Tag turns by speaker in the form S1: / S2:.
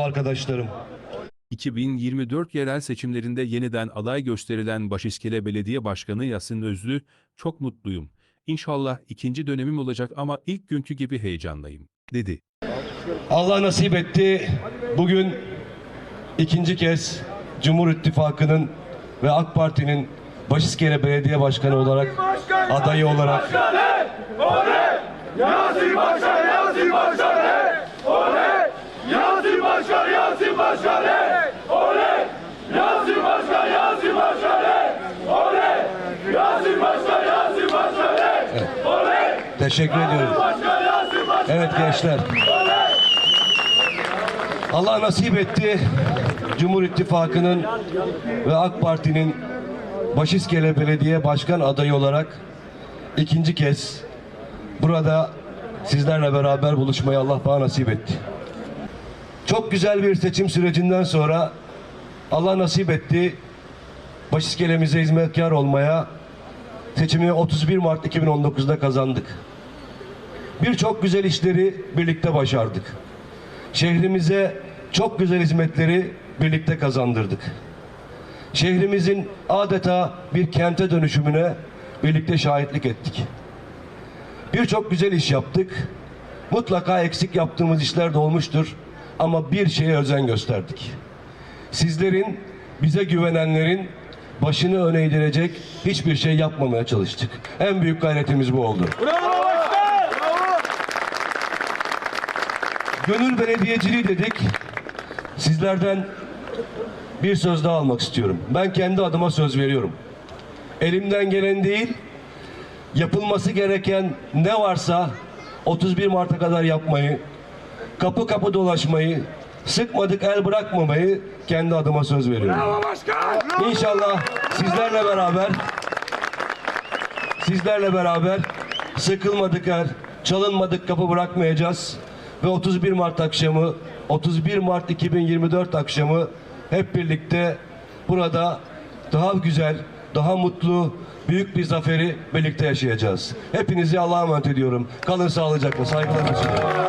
S1: arkadaşlarım.
S2: 2024 yerel seçimlerinde yeniden aday gösterilen Başiskele Belediye Başkanı Yasin Özlü, çok mutluyum. İnşallah ikinci dönemim olacak ama ilk günkü gibi heyecanlıyım, dedi.
S1: Allah nasip etti. Bugün ikinci kez Cumhur İttifakı'nın ve AK Parti'nin Başiskele Belediye Başkanı olarak adayı olarak
S3: Yasin Başkan, Yasin Başkan, hey! Oley! Yasin Başkan, Yasin Başkan, hey! Oley! Yasin Başkan, Yasin Başkan, hey! Oley! Yasin Başkan, Yasin Başkan, hey! Oley!
S1: teşekkür ediyorum.
S3: Başkan,
S1: Evet gençler. Allah nasip etti. Cumhur İttifakı'nın ve AK Parti'nin Başiskele Belediye Başkan adayı olarak ikinci kez burada sizlerle beraber buluşmayı Allah bana nasip etti. Çok güzel bir seçim sürecinden sonra Allah nasip etti. Başiskele'mize hizmetkar olmaya seçimi 31 Mart 2019'da kazandık. Birçok güzel işleri birlikte başardık. Şehrimize çok güzel hizmetleri birlikte kazandırdık. Şehrimizin adeta bir kente dönüşümüne birlikte şahitlik ettik. Birçok güzel iş yaptık. Mutlaka eksik yaptığımız işler de olmuştur. Ama bir şeye özen gösterdik. Sizlerin, bize güvenenlerin başını öne eğdirecek hiçbir şey yapmamaya çalıştık. En büyük gayretimiz bu oldu. Gönül belediyeciliği dedik. Sizlerden bir söz daha almak istiyorum. Ben kendi adıma söz veriyorum. Elimden gelen değil, yapılması gereken ne varsa 31 Mart'a kadar yapmayı, kapı kapı dolaşmayı, sıkmadık el bırakmamayı kendi adıma söz veriyorum. İnşallah sizlerle beraber sizlerle beraber sıkılmadık er, çalınmadık kapı bırakmayacağız. Ve 31 Mart akşamı, 31 Mart 2024 akşamı hep birlikte burada daha güzel, daha mutlu, büyük bir zaferi birlikte yaşayacağız. Hepinizi Allah'a emanet ediyorum. Kalın sağlıcakla, saygılarımı sunuyorum.